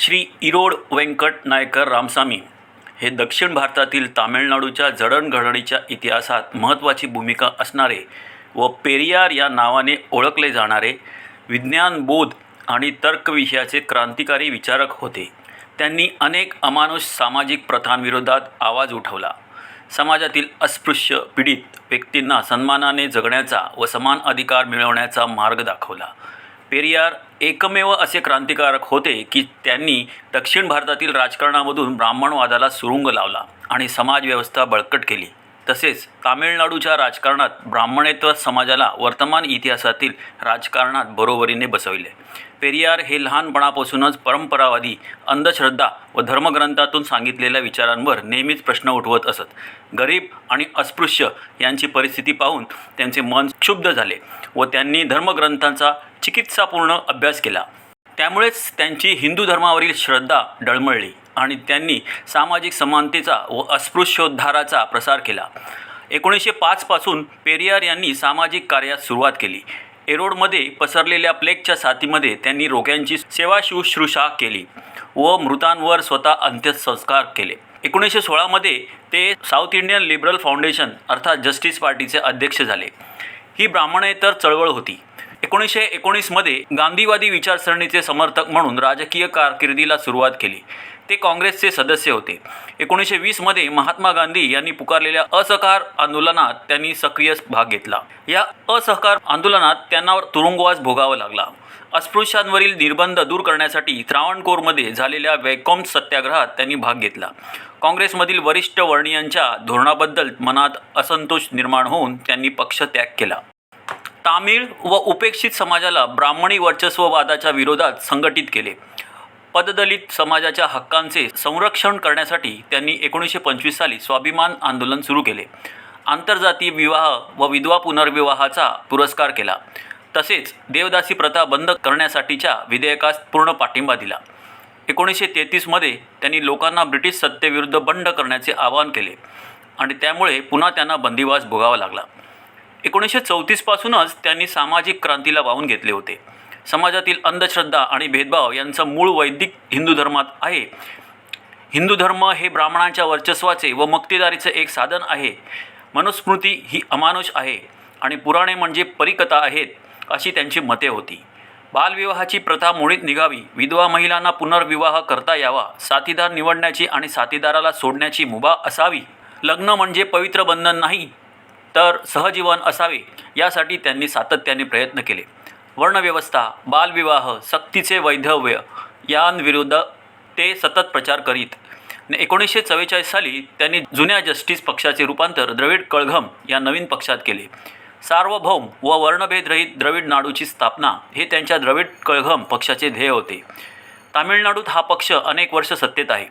श्री इरोड व्यंकट नायकर रामसामी हे दक्षिण भारतातील तामिळनाडूच्या जडणघडणीच्या इतिहासात महत्त्वाची भूमिका असणारे व पेरियार या नावाने ओळखले जाणारे विज्ञानबोध आणि तर्क विषयाचे क्रांतिकारी विचारक होते. त्यांनी अनेक अमानुष सामाजिक प्रथांविरोधात आवाज उठवला. समाजातील अस्पृश्य पीडित व्यक्तींना सन्मानाने जगण्याचा व समान अधिकार मिळवण्याचा मार्ग दाखवला. पेरियार एकमेव असे क्रांतिकारक होते की त्यांनी दक्षिण भारतातील राजकारणामधून ब्राह्मणवादाला सुरुंग लावला आणि समाजव्यवस्था बळकट केली. तसेच तामिळनाडूच्या राजकारणात ब्राह्मणेत्व समाजाला वर्तमान इतिहासातील राजकारणात बरोबरीने बसविले. पेरियार हे लहानपणापासूनच परंपरावादी अंधश्रद्धा व धर्मग्रंथातून सांगितलेल्या विचारांवर नेहमीच प्रश्न उठवत असत. गरीब आणि अस्पृश्य यांची परिस्थिती पाहून त्यांचे मन क्षुब्ध झाले व त्यांनी धर्मग्रंथांचा चिकित्सापूर्ण अभ्यास केला. त्यामुळेच त्यांची हिंदू धर्मावरील श्रद्धा डळमळली आणि त्यांनी सामाजिक समानतेचा व अस्पृश्योद्धाराचा प्रसार केला. एकोणीसशे पाचपासून पेरियार यांनी सामाजिक कार्यात सुरुवात केली. एरोडमध्ये पसरलेल्या प्लेगच्या साथीमध्ये त्यांनी रोग्यांची सेवा शुश्रूषा केली व मृतांवर स्वतः अंत्यसंस्कार केले. एकोणीसशे सोळामध्ये ते साऊथ इंडियन लिबरल फाउंडेशन अर्थात जस्टिस पार्टीचे अध्यक्ष झाले. ही ब्राह्मणेतर चळवळ होती. एकोणीसशे एकोणीसमध्ये गांधीवादी विचारसरणीचे समर्थक म्हणून राजकीय कारकिर्दीला सुरुवात केली. ते काँग्रेसचे सदस्य होते. एकोणीसशे वीसमध्ये महात्मा गांधी यांनी पुकारलेल्या असहकार आंदोलनात त्यांनी सक्रिय भाग घेतला. या असहकार आंदोलनात त्यांना तुरुंगवास भोगावा लागला. अस्पृश्यांवरील निर्बंध दूर करण्यासाठी त्रावणकोरमध्ये झालेल्या वेकॉम सत्याग्रहात त्यांनी भाग घेतला. काँग्रेसमधील वरिष्ठ वर्णीयांच्या धोरणाबद्दल मनात असंतोष निर्माण होऊन त्यांनी पक्ष त्याग केला. तामिळ व उपेक्षित समाजाला ब्राह्मणी वर्चस्ववादाच्या विरोधात संघटित केले. पददलित समाजाच्या हक्कांचे संरक्षण करण्यासाठी त्यांनी एकोणीसशे पंचवीस साली स्वाभिमान आंदोलन सुरू केले. आंतरजातीय विवाह व विधवा पुनर्विवाहाचा पुरस्कार केला. तसेच देवदासी प्रथा बंद करण्यासाठीच्या विधेयकास पूर्ण पाठिंबा दिला. एकोणीसशे तेहतीसमध्ये त्यांनी लोकांना ब्रिटिश सत्तेविरुद्ध बंड करण्याचे आवाहन केले आणि त्यामुळे पुन्हा त्यांना बंदिवास भोगावा लागला. एकोणीसशे चौतीसपासूनच त्यांनी सामाजिक क्रांतीला वाहून घेतले होते. समाजातील अंधश्रद्धा आणि भेदभाव यांचं मूळ वैदिक हिंदू धर्मात आहे. हिंदू धर्म हे ब्राह्मणांच्या वर्चस्वाचे व मुक्तीदारीचे एक साधन आहे. मनुस्मृती ही अमानुष आहे आणि पुराणे म्हणजे परिकथा आहेत अशी त्यांची मते होती. बालविवाहाची प्रथा मोडीत निघावी विधवा महिलांना पुनर्विवाह करता यावा साथीदार निवडण्याची आणि साथीदाराला सोडण्याची मुभा असावी. लग्न म्हणजे पवित्र बंधन नाही तर सहजीवन असावे यासाठी त्यांनी सातत्याने प्रयत्न केले. वर्णव्यवस्था बालविवाह सक्तीचे वैधव्य यांविरुद्ध ते सतत प्रचार करीत. एकोणीसशे चव्वेचाळीस साली त्यांनी जुन्या जस्टिस पक्षाचे रूपांतर द्रविड कळघम या नवीन पक्षात केले. सार्वभौम व वर्णभेदरहित द्रविड नाडूची स्थापना हे त्यांच्या द्रविड कळघम पक्षाचे ध्येय होते. तामिळनाडूत हा पक्ष अनेक वर्ष सत्तेत आहे.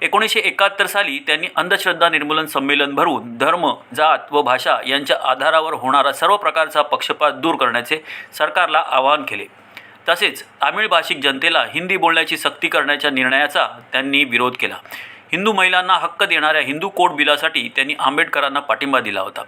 एकोणीसशे एकाहत्तर साली त्यांनी अंधश्रद्धा निर्मूलन संमेलन भरवून धर्म जात व भाषा यांच्या आधारावर होणारा सर्व प्रकारचा पक्षपात दूर करण्याचे सरकारला आवाहन केले. तसेच तामिळ भाषिक जनतेला हिंदी बोलण्याची सक्ती करण्याच्या निर्णयाचा त्यांनी विरोध केला. हिंदू महिलांना हक्क देणाऱ्या हिंदू कोड बिलासाठी त्यांनी आंबेडकरांना पाठिंबा दिला होता.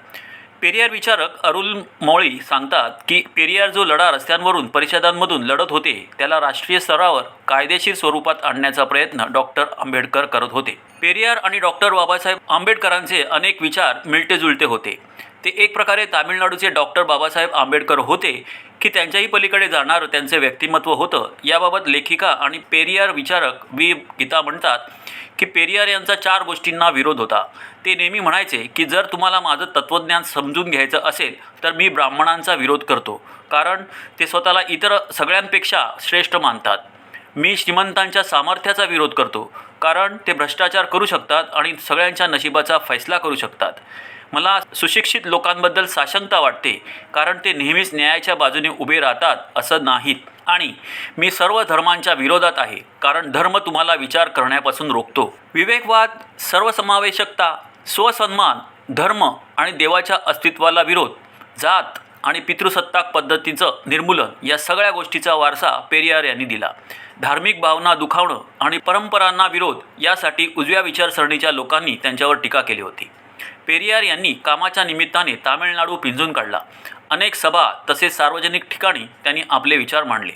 पेरियार विचारक अरुल मौळी सांगतात की पेरियार जो लढा रस्त्यांवरून परिषदांमधून लढत होते त्याला राष्ट्रीय स्तरावर कायदेशीर स्वरूपात आणण्याचा प्रयत्न डॉक्टर आंबेडकर करत होते. पेरियार आणि डॉक्टर बाबासाहेब आंबेडकरांचे अनेक विचार मिळतेजुळते होते. ते एक प्रकारे तामिळनाडूचे डॉक्टर बाबासाहेब आंबेडकर होते की त्यांच्याही पलीकडे जाणारं त्यांचे व्यक्तिमत्व होतं. याबाबत लेखिका आणि पेरियार विचारक वी. गीता म्हणतात की पेरियार यांचा चार गोष्टींना विरोध होता. ते नेहमी म्हणायचे की जर तुम्हाला माझं तत्त्वज्ञान समजून घ्यायचं असेल तर मी ब्राह्मणांचा विरोध करतो. कारण ते स्वतःला इतर सगळ्यांपेक्षा श्रेष्ठ मानतात. मी श्रीमंतांच्या सामर्थ्याचा विरोध करतो. कारण ते भ्रष्टाचार करू शकतात आणि सगळ्यांच्या नशिबाचा फैसला करू शकतात. मला सुशिक्षित लोकांबद्दल साशंकता वाटते कारण ते नेहमीच न्यायाच्या बाजूने उभे राहतात असं नाहीत. आणि मी सर्व धर्मांच्या विरोधात आहे कारण धर्म तुम्हाला विचार करण्यापासून रोखतो. विवेकवाद सर्वसमावेशकता स्वसन्मान धर्म आणि देवाच्या अस्तित्वाला विरोध जात आणि पितृसत्ताक पद्धतीचं निर्मूलन या सगळ्या गोष्टीचा वारसा पेरियार यांनी दिला. धार्मिक भावना दुखावणं आणि परंपरांना विरोध यासाठी उजव्या विचारसरणीच्या लोकांनी त्यांच्यावर टीका केली होती. पेरियार यांनी कामाच्या निमित्ताने तामिळनाडू पिंजून काढला. अनेक सभा तसेच सार्वजनिक ठिकाणी त्यांनी आपले विचार मांडले.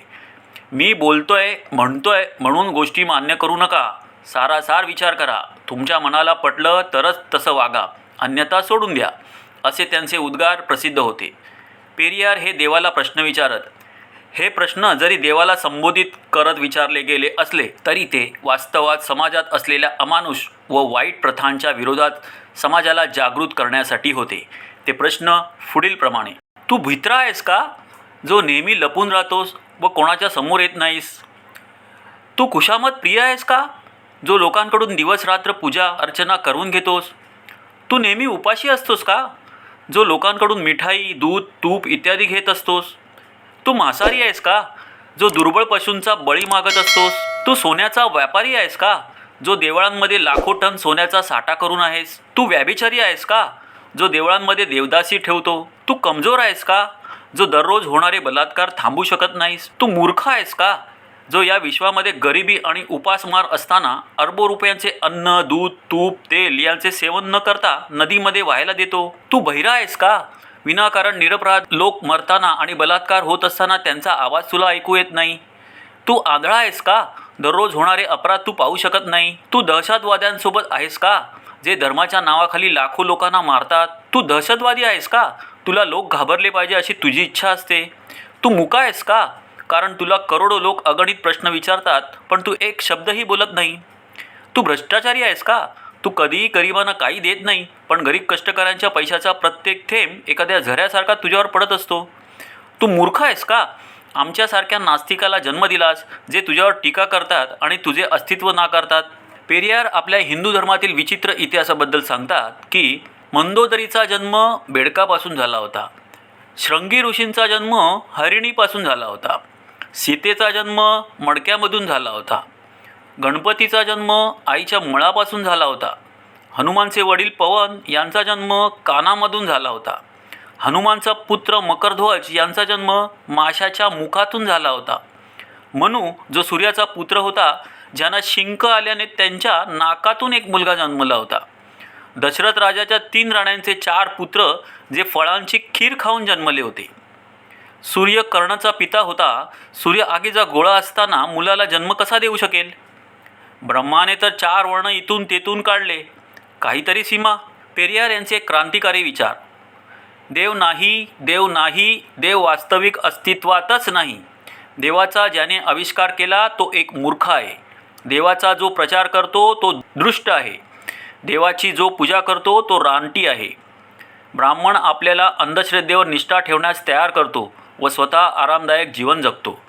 मी बोलतोय म्हणतोय म्हणून गोष्टी मान्य करू नका. सारासार विचार करा. तुमच्या मनाला पटलं तरच तसं वागा. अन्यथा सोडून द्या. असे त्यांचे उद्गार प्रसिद्ध होते. पेरियार हे देवाला प्रश्न विचारत हे प्रश्न जरी देवाला संबोधित करत विचारले गेले असले तरी ते वास्तवात समाजात असलेल्या अमानुष व वाईट प्रथांच्या विरोधात समाजाला जागृत करण्यासाठी होते. ते प्रश्न पुढीलप्रमाणे तू भित्रा आहेस का? जो नेहमी लपून राहतोस व कोणाच्या समोर येत नाहीस. तू खुशामत प्रिय आहेस का? जो लोकांकडून दिवस रात्र पूजा अर्चना करून घेतोस. तू नेहमी उपाशी असतोस का? जो लोकांकडून मिठाई दूध तूप इत्यादी घेत असतोस. तू मांसाहारी आहेस का? जो दुर्बळ पशूंचा बळी मागत असतोस तू सोन्याचा व्यापारी आहेस का? जो देवळांमध्ये लाखो टन सोन्याचा साठा करून आहेस तू व्याभिचारी आहेस का? जो देवळांमध्ये देवदासी ठेवतो तू कमजोर आहेस का? जो दररोज होणारे बलात्कार थांबू शकत नाहीस तू मूर्ख आहेस का? जो या विश्वामध्ये गरिबी आणि उपासमार असताना अरबो रुपयांचे अन्न दूध तूप तेल यांचे सेवन न करता नदीमध्ये व्हायला देतो तू बहिरा आहेस का? विनाकारण निरपराध लोक मरताना आणि बलात्कार होत असताना त्यांचा आवाज तुला ऐकू येत नाही. तू आंधळा आहेस का? दररोज होणारे अपराध तू पाहू शकत नाही. तू दहशतवाद्यांसोबत आहेस का? जे धर्माच्या नावाखाली लाखो लोकांना मारतात. तू दहशतवादी आहेस का? तुला लोक घाबरले पाहिजे अशी तुझी इच्छा असते. तू मुका आहेस का? कारण तुला करोडो लोक अगणित प्रश्न विचारतात पण तू एक शब्दही बोलत नाही. तू भ्रष्टाचारी आहेस का? तू कधीही गरिबांना काही देत नाही पण गरीब कष्टकऱ्यांच्या पैशाचा प्रत्येक थेंब एखाद्या झऱ्यासारखा तुझ्यावर पडत असतो. तू मूर्ख आहेस का? आमच्यासारख्या नास्तिकाला जन्म दिलास जे तुझ्यावर टीका करतात आणि तुझे अस्तित्व नाकारतात. पेरियार आपल्या हिंदू धर्मातील विचित्र इतिहासाबद्दल सांगतात की मंदोदरीचा जन्म बेडकापासून झाला होता. श्रंगी ऋषींचा जन्म हरिणीपासून झाला होता. सीतेचा जन्म मडक्यामधून झाला होता. गणपतीचा जन्म आईच्या मळापासून झाला होता. हनुमानचे वडील पवन यांचा जन्म कानामधून झाला होता. हनुमानचा पुत्र मकरध्वज यांचा जन्म माशाच्या मुखातून झाला होता. मनू जो सूर्याचा पुत्र होता ज्यांना शिंक आल्याने त्यांच्या नाकातून एक मुलगा जन्मला होता. दशरथ राजाच्या तीन राण्यांचे चार पुत्र जे फळांची खीर खाऊन जन्मले होते. सूर्य कर्णाचा पिता होता. सूर्य आगीचा गोळा असताना मुलाला जन्म कसा देऊ शकेल? ब्रह्माने तर चार वर्ण इथून तेथून काढले. काहीतरी सीमा पेरियार यांचे क्रांतिकारी विचार. देव नाही देव नाही देव वास्तविक अस्तित्वातच नाही. देवाचा ज्याने आविष्कार केला तो एक मूर्ख आहे. देवाचा जो प्रचार करतो तो दृष्ट आहे. देवाची जो पूजा करतो तो रानटी आहे. ब्राह्मण आपल्याला अंधश्रद्धेवर निष्ठा ठेवण्यास तयार करतो व स्वतः आरामदायक जीवन जगतो.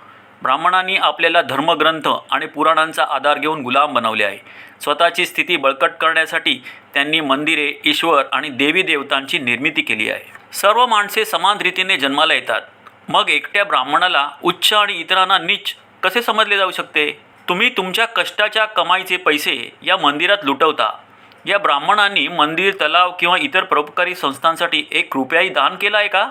ब्राह्मणांनी आपल्याला धर्मग्रंथ आणि पुराणांचा आधार घेऊन गुलाम बनवले आहे. स्वतःची स्थिती बळकट करण्यासाठी त्यांनी मंदिरे ईश्वर आणि देवी देवतांची निर्मिती केली आहे. सर्व माणसे समान रीतीने जन्माला येतात. मग एकट्या ब्राह्मणाला उच्च आणि इतरांना नीच कसे समजले जाऊ शकते? तुम्ही तुमच्या कष्टाच्या कमाईचे पैसे या मंदिरात लुटवता. या ब्राह्मणांनी मंदिर तलाव किंवा इतर परोपकारी संस्थांसाठी एक रुपयाही दान केला आहे का?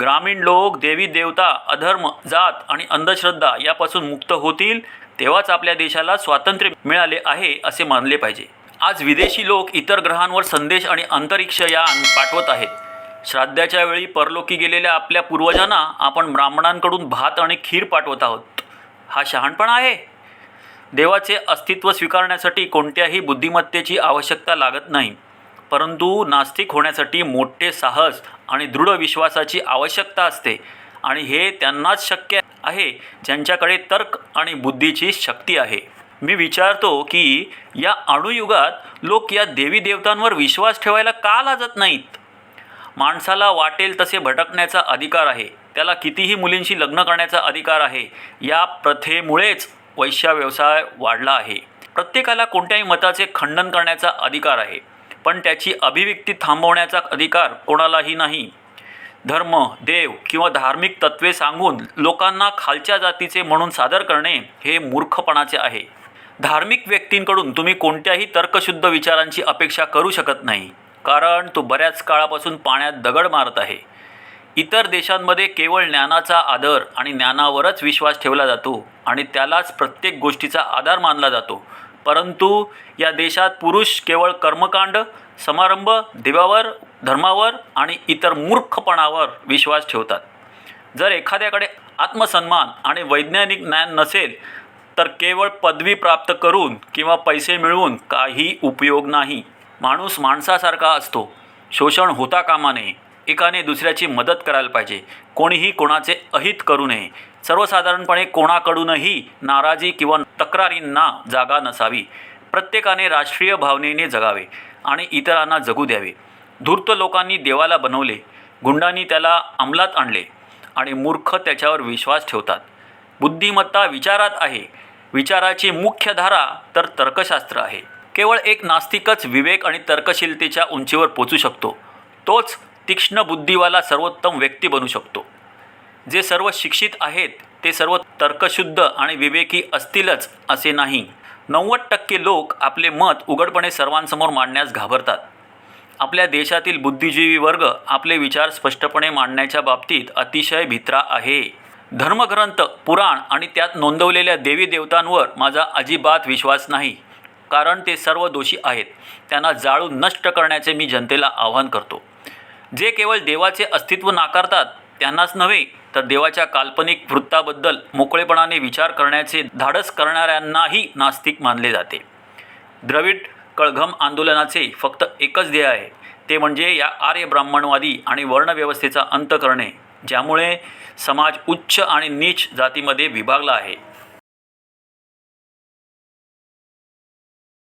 ग्रामीण लोक देवी देवता अधर्म जात आणि अंधश्रद्धा यापासून मुक्त होतील तेव्हाच आपल्या देशाला स्वातंत्र्य मिळाले आहे असे मानले पाहिजे. आज विदेशी लोक इतर ग्रहांवर संदेश आणि अंतरिक्ष या पाठवत आहेत. श्राद्धाच्या वेळी परलोकी गेलेल्या आपल्या पूर्वजांना आपण ब्राह्मणांकडून भात आणि खीर पाठवत आहोत. हा शहाणपणा आहे. देवाचे अस्तित्व स्वीकारण्यासाठी कोणत्याही बुद्धिमत्तेची आवश्यकता लागत नाही. परंतु नास्तिक होण्यासाठी मोठे साहस आणि दृढ विश्वासाची आवश्यकता असते. आणि हे त्यांनाच शक्य आहे ज्यांच्याकडे तर्क आणि बुद्धीची शक्ती आहे. मी विचारतो की या अणुयुगात लोक या देवी देवतांवर विश्वास ठेवायला का लाजत नाहीत? माणसाला वाटेल तसे भटकण्याचा अधिकार आहे. त्याला कितीही मुलींशी लग्न करण्याचा अधिकार आहे. या प्रथेमुळेच वैश्या व्यवसाय वाढला आहे. प्रत्येकाला कोणत्याही मताचे खंडन करण्याचा अधिकार आहे. पण त्याची अभिव्यक्ती थांबवण्याचा अधिकार कोणालाही नाही. धर्म देव किंवा धार्मिक तत्त्वे सांगून लोकांना खालच्या जातीचे म्हणून सादर करणे हे मूर्खपणाचे आहे. धार्मिक व्यक्तींकडून तुम्ही कोणत्याही तर्कशुद्ध विचारांची अपेक्षा करू शकत नाही कारण तो बऱ्याच काळापासून पाण्यात दगड मारत आहे. इतर देशांमध्ये केवळ ज्ञानाचा आदर आणि ज्ञानावरच विश्वास ठेवला जातो आणि त्यालाच प्रत्येक गोष्टीचा आधार मानला जातो. परंतु या देशात पुरुष केवळ कर्मकांड समारंभ देवावर धर्मावर आणि इतर मूर्खपणावर विश्वास ठेवतात. जर एखाद्याकडे आत्मसन्मान आणि वैज्ञानिक ज्ञान नसेल तर केवळ पदवी प्राप्त करून किंवा पैसे मिळवून काही उपयोग नाही. माणूस माणसासारखा असतो. शोषण होता कामा नये. एकाने दुसऱ्याची मदत करायला पाहिजे. कोणीही कोणाचे अहित करू नये. सर्वसाधारणपणे कोणाकडूनही नाराजी किंवा तक्रारींना जागा नसावी. प्रत्येकाने राष्ट्रीय भावनेने जगावे आणि इतरांना जगू द्यावे. धूर्त लोकांनी देवाला बनवले गुंडांनी त्याला अंमलात आणले आणि मूर्ख त्याच्यावर विश्वास ठेवतात. बुद्धिमत्ता विचारात आहे. विचाराची मुख्य धारा तर तर्कशास्त्र आहे. केवळ एक नास्तिकच विवेक आणि तर्कशीलतेच्या उंचीवर पोचू शकतो. तोच तीक्ष्ण बुद्धीवाला सर्वोत्तम व्यक्ती बनू शकतो. जे सर्व शिक्षित आहेत ते सर्व तर्कशुद्ध आणि विवेकी असतीलच असे नाही. नव्वद टक्के लोक आपले मत उघडपणे सर्वांसमोर मांडण्यास घाबरतात. आपल्या देशातील बुद्धिजीवी वर्ग आपले विचार स्पष्टपणे मांडण्याच्या बाबतीत अतिशय भित्रा आहे. धर्मग्रंथ पुराण आणि त्यात नोंदवलेल्या देवी देवतांवर माझा अजिबात विश्वास नाही कारण ते सर्व दोषी आहेत. त्यांना जाळून नष्ट करण्याचे मी जनतेला आवाहन करतो. जे केवळ देवाचे अस्तित्व नाकारतात त्यांनाच नव्हे तर देवाच्या काल्पनिक वृत्ताबद्दल मोकळेपणाने विचार करण्याचे धाडस करणाऱ्यांनाही नास्तिक मानले जाते. द्रविड कळघम आंदोलनाचे फक्त एकच ध्येय आहे. ते म्हणजे या आर्य ब्राह्मणवादी आणि वर्णव्यवस्थेचा अंत करणे ज्यामुळे समाज उच्च आणि नीच जातीमध्ये विभागला आहे.